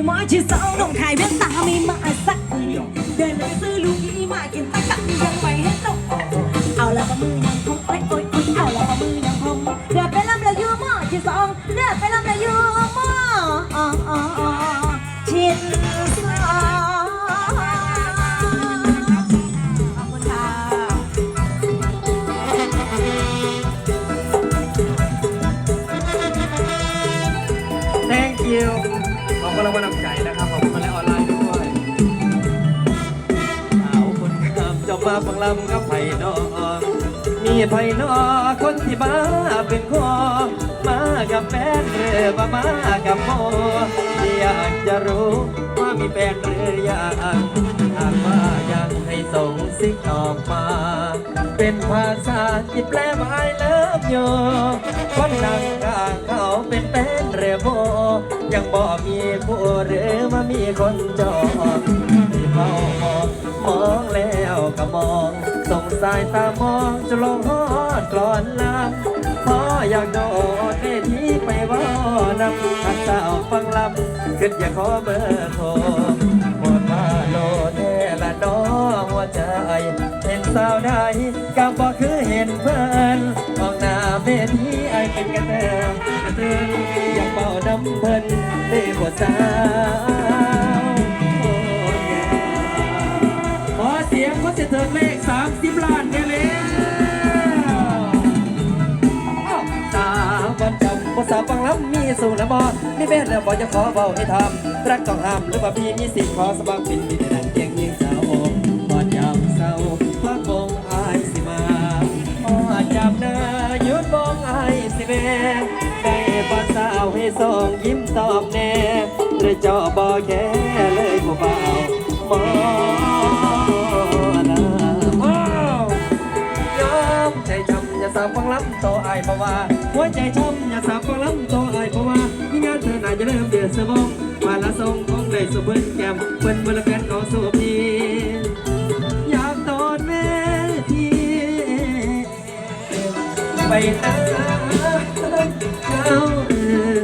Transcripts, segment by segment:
อยู่มอชื่อสองน้องขายเว่นตาไม่มาสักทีเดินไปซื้อลูกอีมากินตะกันยังไม่เห็นตกเอาละก็มือยังคงโอ๊ยโอ๊ยโอ๊ยเอาละก็มือยังคงเดือดไปลำละยู่มอชื่อสองเดือดไปลำละอยู่มออ๋ออ๋ออ๋อชิดามเจ้ามาฟังลำกับไผ่นอมีไผ่นอคนที่บ้าเป็นคอมากับแฟนหรือว่ามากับโมอยากจะรู้ว่ามีแฟนหรือยังหากว่ายังให้ส่งซิกออกมา เป็นภาษาที่แปลว่า I love you คนนั่งข้างเขาเป็นแฟนเรือโบยังบ่มีผู้หรือมามีคนจองที่เฝ้า แล้วก็มองส่งสายตามองจะลงฮอดกลอนลำพออยากโดดเวทีไปว่านำทักสาวฟังลำขึ้นอยากขอเบอร์โทรหมดมาโลเทละน้อหัวใจเห็นสาวได้ก็บ่คือเห็นเพิ่อนมองหน้าเวทีไอเป็นกันเดิมกระตืออยากเป่าน้ำเพิ่นได้บ่สา ถึงเลข30ล้านเนี่ยเลยสาววันจำภาษาฟังล้ำมีสู่ละบอมีเบสแล้วบอกจะขอเบาให้ทำรักต้องห้ามหรือว่าพี่มีสิทธิ์ขอสมัครเป็นมีแต่ดังเพียงยิงสาวโอมบอดยามเศร้าพระคงอายสิมาพอจับหน้ายุดมองอายสิแม่ได้บอสาวให้ส่งยิ้มตอบแน่หรือเจาะบอแค่เลยผู้เบา จะเริ่มเดือดสมองมาละทรงของได้สุเบิ้ลแก้มเปิ้นเบิ้ลแฟนของสุพีอยากตอนแม่ทีไปหาเขาเออ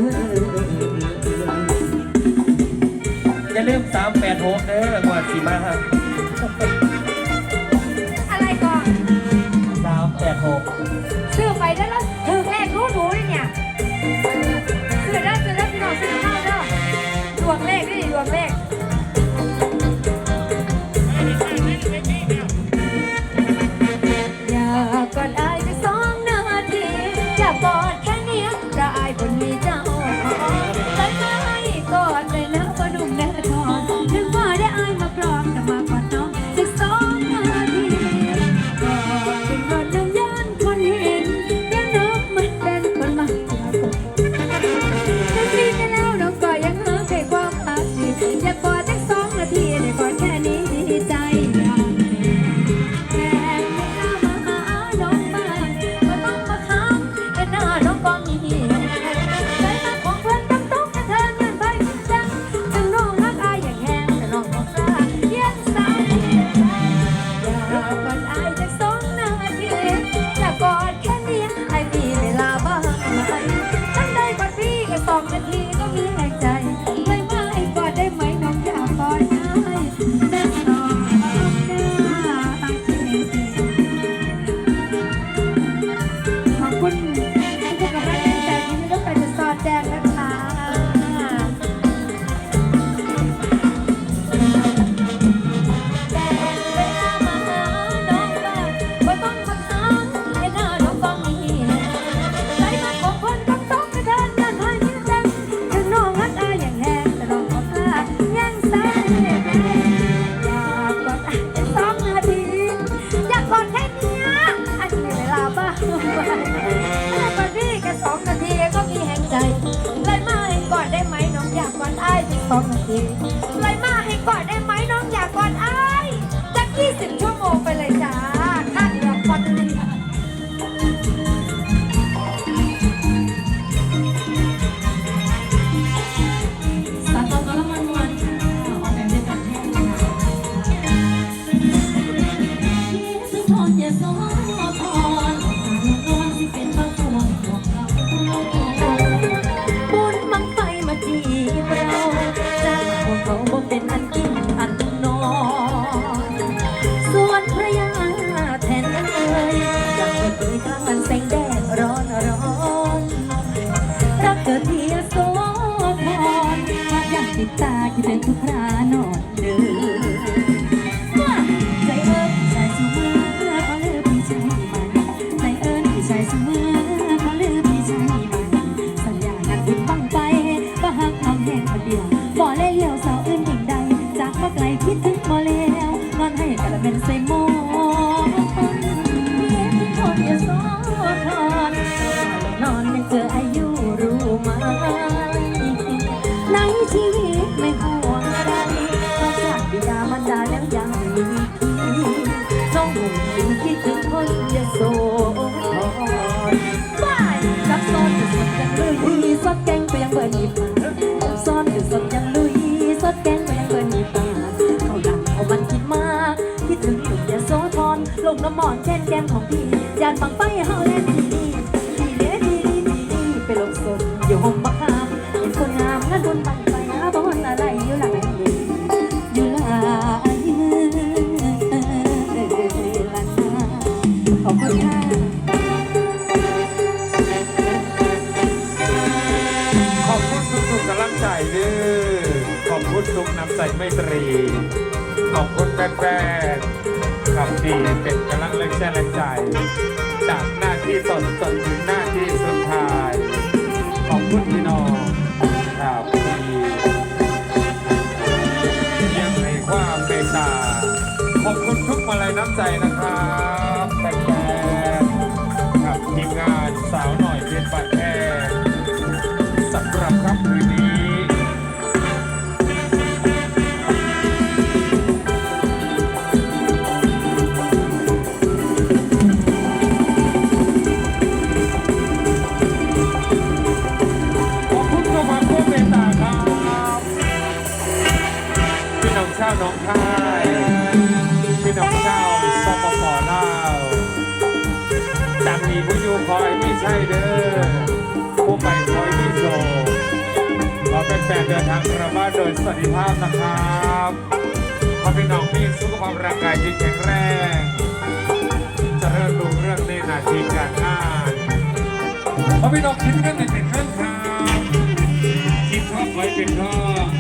อย่าลืม386เด้อกว่าสิมาอะไรก่อน386 เล อดอ้ายถึงสองนาทีเลยม ตาคิดถึงทุกครา งน้ำหมอนแช่นแก้มของพี่ยานบังไฟเฮาเล่นทีนี่ทีเด้ทีนี่ทีนี่ไปหลบสนอยู่ห้องบักคามเห็นคนงามงั้นบนบังไฟหาบอนอะไรอยู่หลายอยู่หลายลันนาขอบคุณค่ะขอบคุณทุกๆกำลังใจด้อขอบคุณทุกน้ำใจไม่ตรี ขอบคุณแฟน ดีเป็นกำลังแรงแช่แรงใจ จากหน้าที่สดจนถึงหน้าที่สุดท้าย ขอบคุณพี่น้องครับที่ยังในความเมตตาขอบคุณทุกมาลัยน้ำใจนะครับ ดังมีผู้อยู่คอยไม่ใช่เด้อผู้ไปคอยมีโชว์ขอเป็นแฟนๆเดินทางกลับบ้านโดยสวัสดิภาพนะครับขอพี่น้องมีสุขภาพร่างกายที่แข็งแรงเจะเริ่มดูเรื่องในหนาทีการงานขอพี่น้องคิดเงินให้เป็นเงินครับคิดทองไว้เป็นทอง